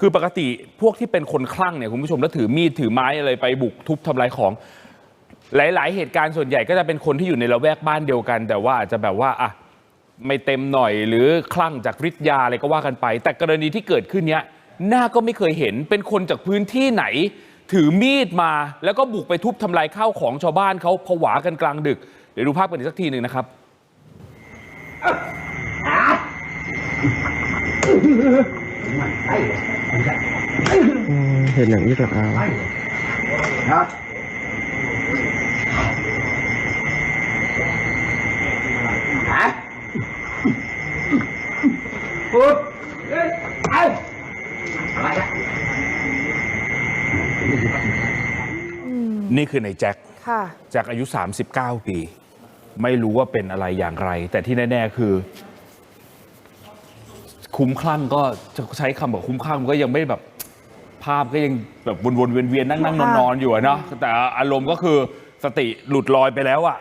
คือปกติพวกที่เป็นคนคลั่งเนี่ยคุณผู้ชมแล้วถือมีดถือไม้อะไรไปบุกทุบทำลายของ หลาย ๆ เหตุการณ์ส่วนใหญ่ก็จะเป็นคนที่อยู่ในละแวกบ้านเดียวกัน แต่ว่าอาจจะแบบว่าอะไม่เต็มหน่อยหรือคลั่งจากฤทธิ์ยาอะไรก็ว่ากันไป แต่กรณีที่เกิดขึ้นเนี้ยหน้าก็ไม่เคยเห็นเป็นคนจากพื้นที่ไหน ถือมีดมา แล้วก็บุกไปทุบทำลายข้าวของชาวบ้านเขาผวากันกลางดึกเดี๋ยวดูภาพกันอีกสักทีหนึ่งนะครับ อืมเห็นอย่างนี้เหรอครับนี่คือในแจ็คค่ะแจ็คอายุ 39 ปี ไม่รู้ว่าเป็นอะไรอย่างไร แต่ที่แน่ ๆ คือ คุ้มคลั่งก็จะใช้คำแบบคุ้มคลั่งมันก็ยังไม่แบบภาพก็ยังแบบวนๆเวียนๆนั่งๆนอนๆอยู่อะเนาะแต่อารมณ์ก็คือสติหลุดลอยไปแล้วอะ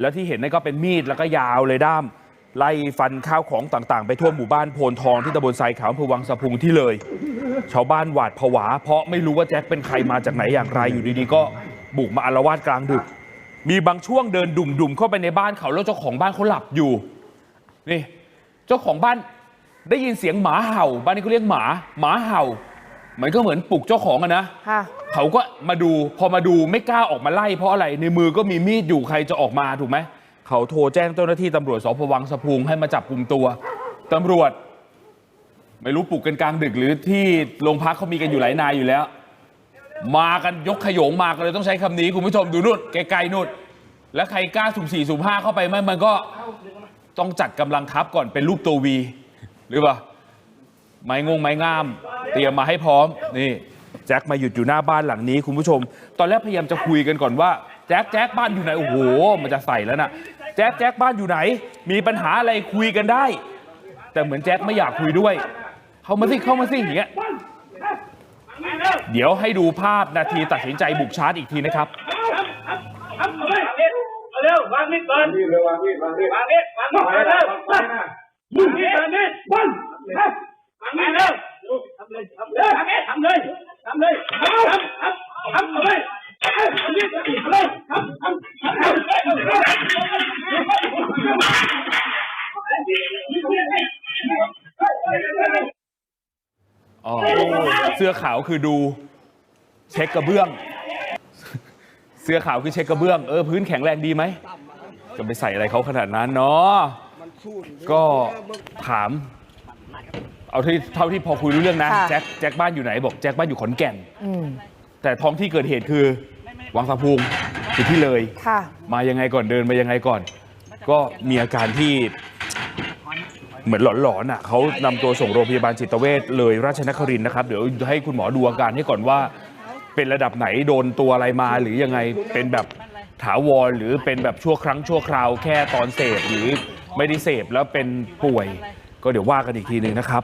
แล้วที่เห็นนั่นก็เป็นมีดแล้วก็ยาวเลยด้าม ไล่ฟันข้าวของต่างๆ ไปทั่วหมู่บ้านโพนทองที่ตำบลไซขาวอำเภอวังสะพุงที่เลย ชาวบ้านหวาดผวา เพราะไม่รู้ว่าแจ็คเป็นใครมาจากไหนอย่างไรอยู่ดีๆ ก็บุกมาอารวาสกลางดึก มีบางช่วงเดินดุ่มๆเข้าไปในบ้านเขาแล้วเจ้าของบ้านเขาหลับอยู่นี่เจ้าของบ้าน ได้ยินเสียงหมาเห่า บ้านนี้เขาเรียกหมาหมาเห่า มันก็เหมือนปลุกเจ้าของอะนะค่ะ เขาก็มาดูพอมาดูไม่กล้าออกมาไล่เพราะอะไรในมือก็มีมีดอยู่ใครจะออกมาถูกไหมเขาโทรแจ้งเจ้าหน้าที่ตำรวจสพวังสะพุงให้มาจับกลุ่มตัวตำรวจ ไม่รู้ปลุกกันกลางดึกหรือที่โรงพักเขามีกันอยู่หลายนายอยู่แล้ว มากันยกขโยงมากันเลยต้องใช้คำนี้คุณผู้ชมดูนู่นไกลๆนู่นแล้วใครกล้าสุ่มสี่สุ่มห้าเข้าไปไหมมันก็ต้องจัดกำลังทัพก่อนเป็นรูปตัววี หรือเปล่าไม้งงไม้งาม เตรียมมาให้พร้อมนี่แจ็คมาหยุดอยู่หน้าบ้านหลังนี้คุณผู้ชม ตอนแรกพยายามจะคุยกันก่อนว่าแจ็คแจ็คบ้านอยู่ไหนโอ้โหมันจะใส่แล้วนะแจ็คแจ็คบ้านอยู่ไหน มีปัญหาอะไรคุยกันได้ แต่เหมือนแจ็คไม่อยากคุยด้วย เข้ามาสิเข้ามาสิอย่างเงี้ยเดี๋ยวให้ดูภาพนาทีตัดสินใจบุกชาร์จอีกทีนะครับเอาเร็ววางมีดก่อนวางมีดวางมีดวางมีดวางมีดเร็ววาง มีดวางมีดวางวางมีดเร็วทำเลยทำเลยทำเลยทำเลยทำทำทำเลยทำมีดเอาเลยทำทำทำเสื้อขาวคือดู เช็คกระเบื้อง เสื้อขาวคือเช็คกระเบื้อง เออพื้นแข็งแรงดีไหมจะไปใส่อะไรเขาขนาดนั้นเนาะ ก็ถาม เอาที่เท่าที่พอคุยรู้เรื่องนะ ค่ะ แจ็คแจ็คบ้านอยู่ไหนบอกแจ็คบ้านอยู่ขอนแก่น อืมแต่ท้องที่เกิดเหตุคือวังสะพุงอยู่ที่เลย ค่ะ มายังไงก่อนเดินมายังไงก่อน ก็มีอาการที่เหมือนหลอนๆอะเขานำตัวส่งโรงพยาบาลจิตเวชเลยราชนครินทร์นะครับ เดี๋ยวให้คุณหมอดูอาการให้ก่อนว่า เป็นระดับไหนโดนตัวอะไรมาหรือยังไงเป็นแบบถาวรหรือเป็นแบบชั่วครั้งชั่วคราวแค่ตอนเสพหรือ ไม่ได้เสพแล้วเป็นป่วย ก็เดี๋ยวว่ากันอีกทีหนึ่งนะครับ